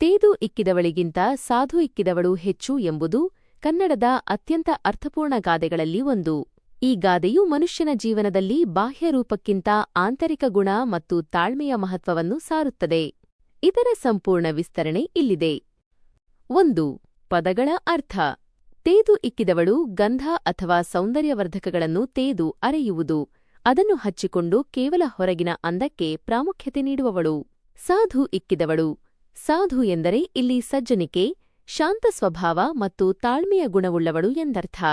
ತೇದು ಇಕ್ಕಿದವಳಿಗಿಂತ ಸಾಧು ಇಕ್ಕಿದವಳು ಹೆಚ್ಚು ಎಂಬುದು ಕನ್ನಡದ ಅತ್ಯಂತ ಅರ್ಥಪೂರ್ಣ ಗಾದೆಗಳಲ್ಲಿ ಒಂದು. ಈ ಗಾದೆಯು ಮನುಷ್ಯನ ಜೀವನದಲ್ಲಿ ಬಾಹ್ಯ ರೂಪಕ್ಕಿಂತ ಆಂತರಿಕ ಗುಣ ಮತ್ತು ತಾಳ್ಮೆಯ ಮಹತ್ವವನ್ನು ಸಾರುತ್ತದೆ. ಇದರ ಸಂಪೂರ್ಣ ವಿಸ್ತರಣೆ ಇಲ್ಲಿದೆ. ಒಂದು. ಪದಗಳ ಅರ್ಥ. ತೇದು ಇಕ್ಕಿದವಳು ಗಂಧ ಅಥವಾ ಸೌಂದರ್ಯವರ್ಧಕಗಳನ್ನು ತೇದು ಅರೆಯುವುದು. ಅದನ್ನು ಹಚ್ಚಿಕೊಂಡು ಕೇವಲ ಹೊರಗಿನ ಅಂದಕ್ಕೆ ಪ್ರಾಮುಖ್ಯತೆ ನೀಡುವವಳು. ಸಾಧು ಇಕ್ಕಿದವಳು. ಸಾಧು ಎಂದರೆ ಇಲ್ಲಿ ಸಜ್ಜನಿಕೆ, ಶಾಂತ ಸ್ವಭಾವ ಮತ್ತು ತಾಳ್ಮೆಯ ಗುಣವುಳ್ಳವಳು ಎಂದರ್ಥ.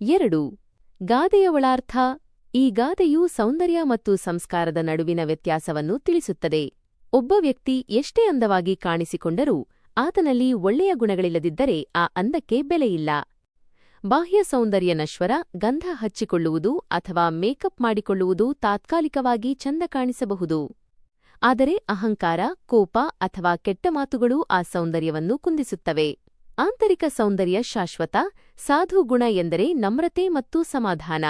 ಎರಡು, ಗಾದೆಯ ಒಳಾರ್ಥ. ಈ ಗಾದೆಯು ಸೌಂದರ್ಯ ಮತ್ತು ಸಂಸ್ಕಾರದ ನಡುವಿನ ವ್ಯತ್ಯಾಸವನ್ನು ತಿಳಿಸುತ್ತದೆ. ಒಬ್ಬ ವ್ಯಕ್ತಿ ಎಷ್ಟೇ ಅಂದವಾಗಿ ಕಾಣಿಸಿಕೊಂಡರೂ ಆತನಲ್ಲಿ ಒಳ್ಳೆಯ ಗುಣಗಳಿಲ್ಲದಿದ್ದರೆ ಆ ಅಂದಕ್ಕೆ ಬೆಲೆಯಿಲ್ಲ. ಬಾಹ್ಯ ಸೌಂದರ್ಯ ನಶ್ವರ, ಗಂಧ ಹಚ್ಚಿಕೊಳ್ಳುವುದು ಅಥವಾ ಮೇಕಪ್ ಮಾಡಿಕೊಳ್ಳುವುದು ತಾತ್ಕಾಲಿಕವಾಗಿ ಚಂದ ಕಾಣಿಸಬಹುದು. ಆದರೆ ಅಹಂಕಾರ, ಕೋಪ ಅಥವಾ ಕೆಟ್ಟ ಮಾತುಗಳು ಆ ಸೌಂದರ್ಯವನ್ನು ಕುಂದಿಸುತ್ತವೆ. ಆಂತರಿಕ ಸೌಂದರ್ಯ ಶಾಶ್ವತ, ಸಾಧು ಗುಣ ಎಂದರೆ ನಮ್ರತೆ ಮತ್ತು ಸಮಾಧಾನ.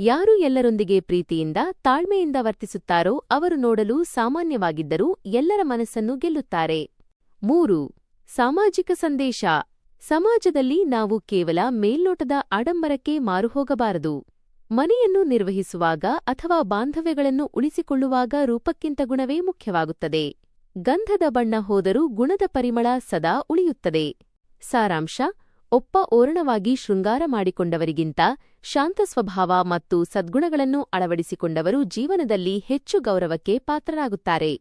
ಯಾರು ಎಲ್ಲರೊಂದಿಗೆ ಪ್ರೀತಿಯಿಂದ, ತಾಳ್ಮೆಯಿಂದ ವರ್ತಿಸುತ್ತಾರೋ ಅವರು ನೋಡಲು ಸಾಮಾನ್ಯವಾಗಿದ್ದರೂ ಎಲ್ಲರ ಮನಸ್ಸನ್ನು ಗೆಲ್ಲುತ್ತಾರೆ. ಮೂರು, ಸಾಮಾಜಿಕ ಸಂದೇಶ. ಸಮಾಜದಲ್ಲಿ ನಾವು ಕೇವಲ ಮೇಲ್ನೋಟದ ಆಡಂಬರಕ್ಕೆ ಮಾರುಹೋಗಬಾರದು. ಮನೆಯನ್ನು ನಿರ್ವಹಿಸುವಾಗ ಅಥವಾ ಬಾಂಧವ್ಯಗಳನ್ನು ಉಳಿಸಿಕೊಳ್ಳುವಾಗ ರೂಪಕ್ಕಿಂತ ಗುಣವೇ ಮುಖ್ಯವಾಗುತ್ತದೆ. ಗಂಧದ ಬಣ್ಣ ಹೋದರೂ ಗುಣದ ಪರಿಮಳ ಸದಾ ಉಳಿಯುತ್ತದೆ. ಸಾರಾಂಶ, ಒಪ್ಪ ಓರಣವಾಗಿ ಶೃಂಗಾರ ಮಾಡಿಕೊಂಡವರಿಗಿಂತ ಶಾಂತ ಸ್ವಭಾವ ಮತ್ತು ಸದ್ಗುಣಗಳನ್ನು ಅಳವಡಿಸಿಕೊಂಡವರು ಜೀವನದಲ್ಲಿ ಹೆಚ್ಚು ಗೌರವಕ್ಕೆ ಪಾತ್ರರಾಗುತ್ತಾರೆ.